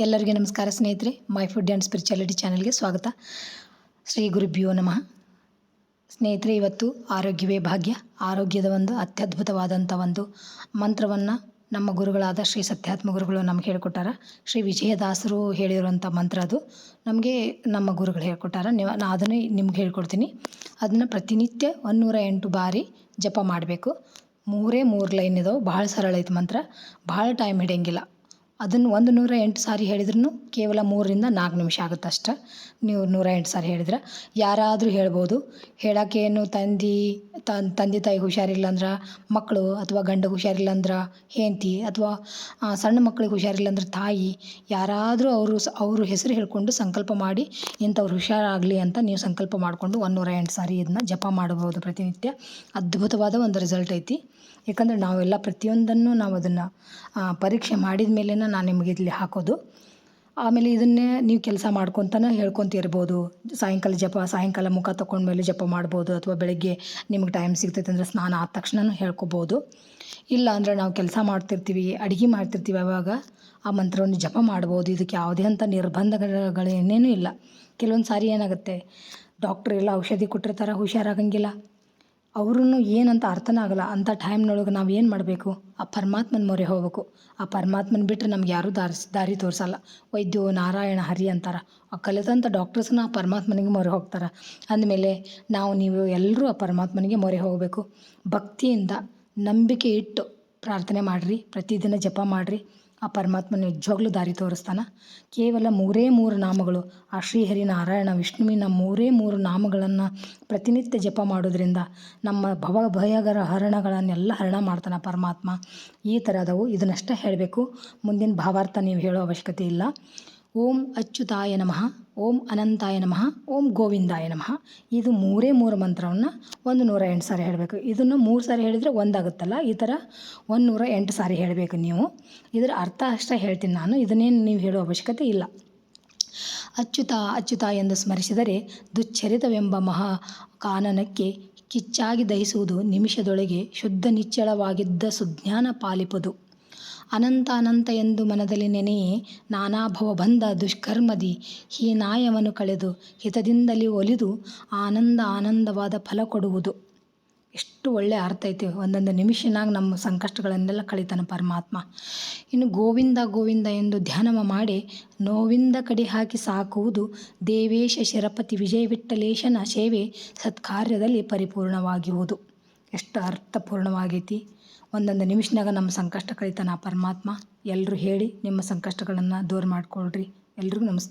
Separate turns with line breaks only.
ಎಲ್ಲರಿಗೂ ನಮಸ್ಕಾರ ಸ್ನೇಹಿತರೆ ಮೈ ಫುಡ್ ಆ್ಯಂಡ್ ಸ್ಪಿರಿಚುಯಾಲಿಟಿ ಚಾನಲ್ಗೆ ಸ್ವಾಗತ. ಶ್ರೀ ಗುರುಭ್ಯೋ ನಮಃ. ಸ್ನೇಹಿತರೆ, ಇವತ್ತು ಆರೋಗ್ಯವೇ ಭಾಗ್ಯ, ಆರೋಗ್ಯದ ಒಂದು ಅತ್ಯದ್ಭುತವಾದಂಥ ಒಂದು ಮಂತ್ರವನ್ನು ನಮ್ಮ ಗುರುಗಳಾದ ಶ್ರೀ ಸತ್ಯಾತ್ಮ ಗುರುಗಳು ನಮ್ಗೆ ಹೇಳ್ಕೊಟ್ಟಾರ. ಶ್ರೀ ವಿಜಯದಾಸರು ಹೇಳಿರುವಂಥ ಮಂತ್ರ ಅದು. ನಮಗೆ ನಮ್ಮ ಗುರುಗಳು ಹೇಳ್ಕೊಟ್ಟಾರ. ನೀವು, ನಾ ಅದನ್ನೇ ನಿಮ್ಗೆ ಹೇಳ್ಕೊಡ್ತೀನಿ. ಅದನ್ನು ಪ್ರತಿನಿತ್ಯ ಒಂದೂರ ಎಂಟು ಬಾರಿ ಜಪ ಮಾಡಬೇಕು. ಮೂರೇ ಮೂರು ಲೈನ್ ಇದಾವೆ. ಭಾಳ ಸರಳ ಐತೆ ಮಂತ್ರ. ಭಾಳ ಟೈಮ್ ಹಿಡಿಯಂಗಿಲ್ಲ. ಅದನ್ನು ಒಂದು ನೂರ ಎಂಟು ಸಾರಿ ಹೇಳಿದ್ರೂ ಕೇವಲ ಮೂರರಿಂದ ನಾಲ್ಕು ನಿಮಿಷ ಆಗುತ್ತೆ ಅಷ್ಟೆ. ನೀವು ನೂರ ಎಂಟು ಸಾರಿ ಹೇಳಿದ್ರೆ. ಯಾರಾದರೂ ಹೇಳ್ಬೋದು. ಹೇಳೋಕ್ಕೇನು ತಂದೆ ತಂದೆ ತಾಯಿಗೆ ಹುಷಾರಿಲ್ಲ ಅಂದ್ರೆ ಮಕ್ಕಳು ಅಥವಾ ಗಂಡಗೆ ಹುಷಾರಿಲ್ಲ ಅಂದ್ರೆ ಹೆಂಡತಿ ಅಥವಾ ಸಣ್ಣ ಮಕ್ಳಿಗೆ ಹುಷಾರಿಲ್ಲ ಅಂದ್ರೆ ತಾಯಿ, ಯಾರಾದರೂ ಅವರು ಅವರು ಅವ್ರ ಹೆಸರು ಹೇಳಿಕೊಂಡು ಸಂಕಲ್ಪ ಮಾಡಿ ಇಂಥವ್ರು ಹುಷಾರಾಗಲಿ ಅಂತ ನೀವು ಸಂಕಲ್ಪ ಮಾಡಿಕೊಂಡು ಒಂದು ನೂರ ಎಂಟು ಸಾರಿ ಇದನ್ನ ಜಪ ಮಾಡಬಹುದು ಪ್ರತಿನಿತ್ಯ. ಅದ್ಭುತವಾದ ಒಂದು ರಿಸಲ್ಟ್ ಐತಿ. ಯಾಕಂದ್ರೆ ನಾವೆಲ್ಲ ಪ್ರತಿಯೊಂದನ್ನು ನಾವು ಅದನ್ನು ಪರೀಕ್ಷೆ ಮಾಡಿದ ಮೇಲೇ ನಾನು ನಿಮಗೆ ಇಲ್ಲಿ ಹಾಕೋದು. ಆಮೇಲೆ ಇದನ್ನೇ ನೀವು ಕೆಲಸ ಮಾಡ್ಕೊತನ ಹೇಳ್ಕೊತಿರ್ಬೋದು ಸಾಯಂಕಾಲ ಜಪ, ಸಾಯಂಕಾಲ ಮುಖ ತಗೊಂಡ್ಮೇಲೆ ಜಪ ಮಾಡ್ಬೋದು ಅಥವಾ ಬೆಳಗ್ಗೆ ನಿಮ್ಗೆ ಟೈಮ್ ಸಿಗ್ತೈತೆ ಅಂದರೆ ಸ್ನಾನ ಆದ ತಕ್ಷಣನೂ ಹೇಳ್ಕೊಬೋದು. ಇಲ್ಲ ಅಂದರೆ ನಾವು ಕೆಲಸ ಮಾಡ್ತಿರ್ತೀವಿ, ಅಡುಗೆ ಮಾಡ್ತಿರ್ತೀವಿ ಅವಾಗ ಆ ಮಂತ್ರವನ್ನು ಜಪ ಮಾಡ್ಬೋದು. ಇದಕ್ಕೆ ಯಾವುದೇ ಅಂಥ ನಿರ್ಬಂಧಗಳೇನೇನೂ ಇಲ್ಲ. ಕೆಲವೊಂದು ಸಾರಿ ಏನಾಗುತ್ತೆ ಡಾಕ್ಟ್ರ್ ಎಲ್ಲ ಔಷಧಿ ಕೊಟ್ಟಿರ್ತಾರೆ, ಹುಷಾರಾಗಂಗಿಲ್ಲ. ಅವ್ರೂ ಏನಂತ ಅರ್ಥನೇ ಆಗಲ್ಲ. ಅಂಥ ಟೈಮ್ನೊಳಗೆ ನಾವು ಏನು ಮಾಡಬೇಕು? ಆ ಪರಮಾತ್ಮನ ಮೊರೆ ಹೋಗ್ಬೇಕು. ಆ ಪರಮಾತ್ಮನ ಬಿಟ್ಟರೆ ನಮ್ಗೆ ಯಾರೂ ದಾರಿ ದಾರಿ ತೋರಿಸಲ್ಲ. ವೈದ್ಯೋ ನಾರಾಯಣ ಹರಿ ಅಂತಾರೆ. ಆ ಕಲಿತಂಥ ಡಾಕ್ಟರ್ಸ್ನ ಆ ಪರಮಾತ್ಮನಿಗೆ ಮೊರೆ ಹೋಗ್ತಾರೆ. ಅಂದಮೇಲೆ ನಾವು ನೀವು ಎಲ್ಲರೂ ಆ ಪರಮಾತ್ಮನಿಗೆ ಮೊರೆ ಹೋಗಬೇಕು. ಭಕ್ತಿಯಿಂದ ನಂಬಿಕೆ ಇಟ್ಟು ಪ್ರಾರ್ಥನೆ ಮಾಡಿರಿ. ಪ್ರತಿದಿನ ಜಪ ಮಾಡಿರಿ. ಆ ಪರಮಾತ್ಮ ನಿಜವಾಗ್ಲೂ ದಾರಿ ತೋರಿಸ್ತಾನೆ. ಕೇವಲ ಮೂರೇ ಮೂರು ನಾಮಗಳು. ಆ ಶ್ರೀಹರಿ ನಾರಾಯಣ ವಿಷ್ಣುವಿನ ಮೂರೇ ಮೂರು ನಾಮಗಳನ್ನು ಪ್ರತಿನಿತ್ಯ ಜಪ ಮಾಡೋದ್ರಿಂದ ನಮ್ಮ ಭವ ಭಯಗರ ಹರಣಗಳನ್ನೆಲ್ಲ ಹರಣ ಮಾಡ್ತಾನೆ ಪರಮಾತ್ಮ. ಈ ಥರ ಅದಾವು ಇದನ್ನಷ್ಟೇ ಹೇಳಬೇಕು. ಮುಂದಿನ ಭಾವಾರ್ಥ ನೀವು ಹೇಳೋ ಅವಶ್ಯಕತೆ ಇಲ್ಲ. ಓಂ ಅಚ್ಯುತಾಯ ನಮಃ, ಓಂ ಅನಂತಾಯ ನಮಃ, ಓಂ ಗೋವಿಂದಾಯ ನಮಃ. ಇದು ಮೂರೇ ಮೂರು ಮಂತ್ರವನ್ನು ಒಂದು ನೂರ ಎಂಟು ಸಾರಿ ಹೇಳಬೇಕು. ಇದನ್ನು ಮೂರು ಸಾರಿ ಹೇಳಿದರೆ ಒಂದಾಗುತ್ತಲ್ಲ? ಈ ಥರ ಒಂದು ನೂರ ಎಂಟು ಸಾರಿ ಹೇಳಬೇಕು ನೀವು. ಇದರ ಅರ್ಥ ಅಷ್ಟೇ ಹೇಳ್ತೀನಿ ನಾನು. ಇದನ್ನೇನು ನೀವು ಹೇಳೋ ಅವಶ್ಯಕತೆ ಇಲ್ಲ. ಅಚ್ಯುತ ಅಚ್ಯುತ ಎಂದು ಸ್ಮರಿಸಿದರೆ ದುಶ್ಚರಿತವೆಂಬ ಮಹಾ ಕಾನನಕ್ಕೆ ಕಿಚ್ಚಾಗಿ ದಹಿಸುವುದು ನಿಮಿಷದೊಳಗೆ ಶುದ್ಧ ನಿಚ್ಚಳವಾಗಿದ್ದ ಸುಜ್ಞಾನ ಪಾಲಿಪದು. ಅನಂತ ಅನಂತ ಎಂದು ಮನದಲ್ಲಿ ನೆನೆಯೇ ನಾನಾಭವ ಬಂದ ದುಷ್ಕರ್ಮದಿ ಹೀನಾಯವನ್ನು ಕಳೆದು ಹಿತದಿಂದಲೇ ಒಲಿದು ಆನಂದ ಆನಂದವಾದ ಫಲ ಕೊಡುವುದು. ಎಷ್ಟು ಒಳ್ಳೆ ಅರ್ಥ ಐತಿ. ಒಂದೊಂದು ನಿಮಿಷನಾಗ ನಮ್ಮ ಸಂಕಷ್ಟಗಳನ್ನೆಲ್ಲ ಕಳಿತಾನೆ ಪರಮಾತ್ಮ. ಇನ್ನು ಗೋವಿಂದ ಗೋವಿಂದ ಎಂದು ಧ್ಯಾನ ಮಾಡಿ ನೋವಿಂದ ಕಡಿ ಹಾಕಿ ಸಾಕುವುದು ದೇವೇಶ ಶಿರಪತಿ ವಿಜಯವಿಠ್ಠಲೇಶನ ಸೇವೆ ಸತ್ಕಾರ್ಯದಲ್ಲಿ ಪರಿಪೂರ್ಣವಾಗಿರುವುದು ಎಷ್ಟು ಅರ್ಥಪೂರ್ಣವಾಗೈತಿ. ಒಂದೊಂದು ನಿಮಿಷನಾಗ ನಮ್ಮ ಸಂಕಷ್ಟ ಕಳಿತಾನೆ ಪರಮಾತ್ಮ. ಎಲ್ಲರೂ ಹೇಳಿ ನಿಮ್ಮ ಸಂಕಷ್ಟಗಳನ್ನು ದೂರ ಮಾಡಿಕೊಳ್ರಿ. ಎಲ್ರಿಗೂ ನಮಸ್ತೆ